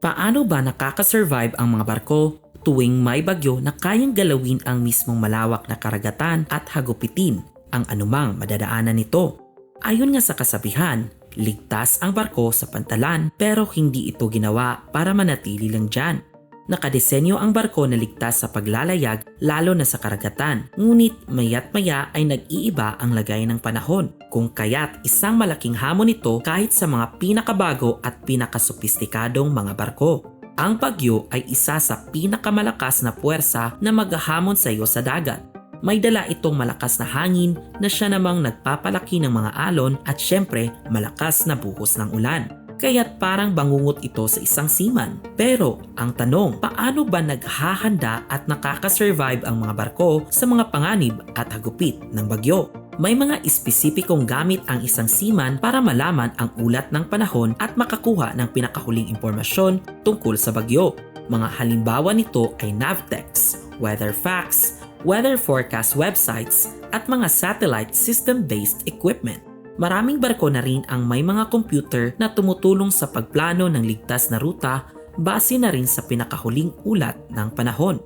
Paano ba nakakasurvive ang mga barko tuwing may bagyo na kayang galawin ang mismong malawak na karagatan at hagupitin ang anumang madadaanan nito? Ayon nga sa kasabihan, ligtas ang barko sa pantalan pero hindi ito ginawa para manatili lang dyan. Nakadesenyo ang barko na ligtas sa paglalayag lalo na sa karagatan. Ngunit mayat maya ay nag-iiba ang lagay ng panahon. Kung kaya't isang malaking hamon ito kahit sa mga pinakabago at pinakasopistikadong mga barko. Ang bagyo ay isa sa pinakamalakas na puwersa na maghahamon sa iyo sa dagat. May dala itong malakas na hangin na siya namang nagpapalaki ng mga alon at syempre malakas na buhos ng ulan kaya't parang bangungot ito sa isang seaman. Pero ang tanong, paano ba naghahanda at nakakasurvive ang mga barko sa mga panganib at hagupit ng bagyo? May mga espesipikong gamit ang isang seaman para malaman ang ulat ng panahon at makakuha ng pinakahuling impormasyon tungkol sa bagyo. Mga halimbawa nito ay Navtex, Weatherfax, weather forecast websites at mga satellite system-based equipment. Maraming barko na rin ang may mga computer na tumutulong sa pagplano ng ligtas na ruta base na rin sa pinakahuling ulat ng panahon.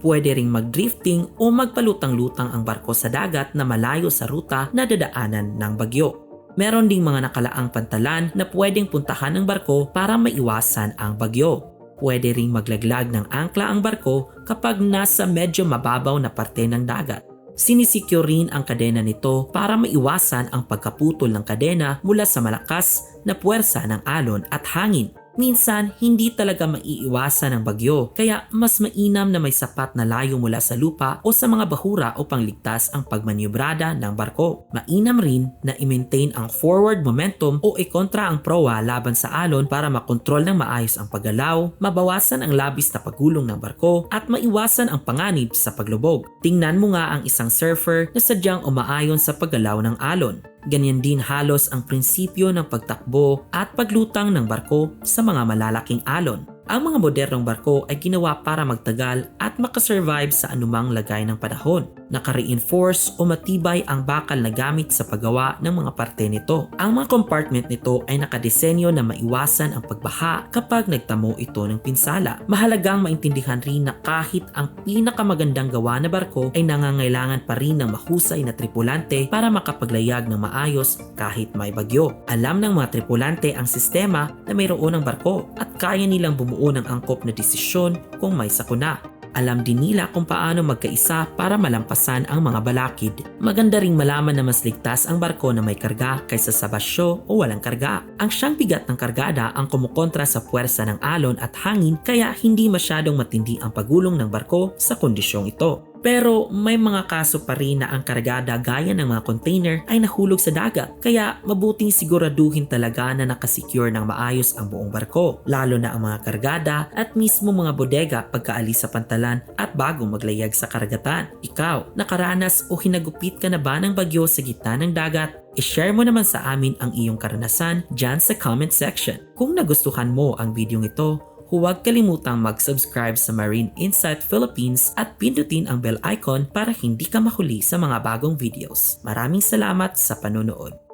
Pwede ring magdrifting o magpalutang-lutang ang barko sa dagat na malayo sa ruta na dadaanan ng bagyo. Meron ding mga nakalaang pantalan na pwedeng puntahan ng barko para maiwasan ang bagyo. Pwede ring maglaglag ng angkla ang barko kapag nasa medyo mababaw na parte ng dagat sinisecure rin ang kadena nito para maiwasan ang pagkaputol ng kadena mula sa malakas na puwersa ng alon at hangin minsan hindi talaga maiiwasan ng bagyo kaya mas mainam na may sapat na layo mula sa lupa o sa mga bahura upang ligtas ang pagmanyobrada ng barko. Mainam rin na i-maintain ang forward momentum o ikontra ang proa laban sa alon para makontrol ng maayos ang paggalaw, mabawasan ang labis na pagulong ng barko at maiwasan ang panganib sa paglubog. Tingnan mo nga ang isang surfer na sadyang umaayon sa paggalaw ng alon. Ganyan din halos ang prinsipyo ng pagtakbo at paglutang ng barko sa mga malalaking alon. Ang mga modernong barko ay ginawa para magtagal at makasurvive sa anumang lagay ng panahon. Naka-reinforce o matibay ang bakal na gamit sa paggawa ng mga parte nito. Ang mga compartment nito ay nakadesenyo na maiwasan ang pagbaha kapag nagtamo ito ng pinsala. Mahalagang maintindihan rin na kahit ang pinakamagandang gawa na barko ay nangangailangan pa rin ng mahusay na tripulante para makapaglayag ng maayos kahit may bagyo. Alam ng mga tripulante ang sistema na mayroon ng barko at kaya nilang bumuo ng angkop na desisyon kung may sakuna. Alam din nila kung paano magkaisa para malampasan ang mga balakid. Maganda ring malaman na mas ligtas ang barko na may karga kaysa sa basyo o walang karga. Ang siyang bigat ng kargada ang kumukontra sa puwersa ng alon at hangin kaya hindi masyadong matindi ang pagulong ng barko sa kondisyong ito. Pero may mga kaso pa rin na ang kargada gaya ng mga container ay nahulog sa dagat kaya mabuting siguraduhin talaga na nakasecure ng maayos ang buong barko lalo na ang mga kargada at mismo mga bodega pagkaalis sa pantalan at bago maglayag sa karagatan. Ikaw, nakaranas o hinagupit ka na ba ng bagyo sa gitna ng dagat I-share mo naman sa amin ang iyong karanasan dyan sa comment section. Kung nagustuhan mo ang video ito, huwag kalimutang mag-subscribe sa Marine Insight Philippines at pindutin ang bell icon para hindi ka mahuli sa mga bagong videos. Maraming salamat sa panonood.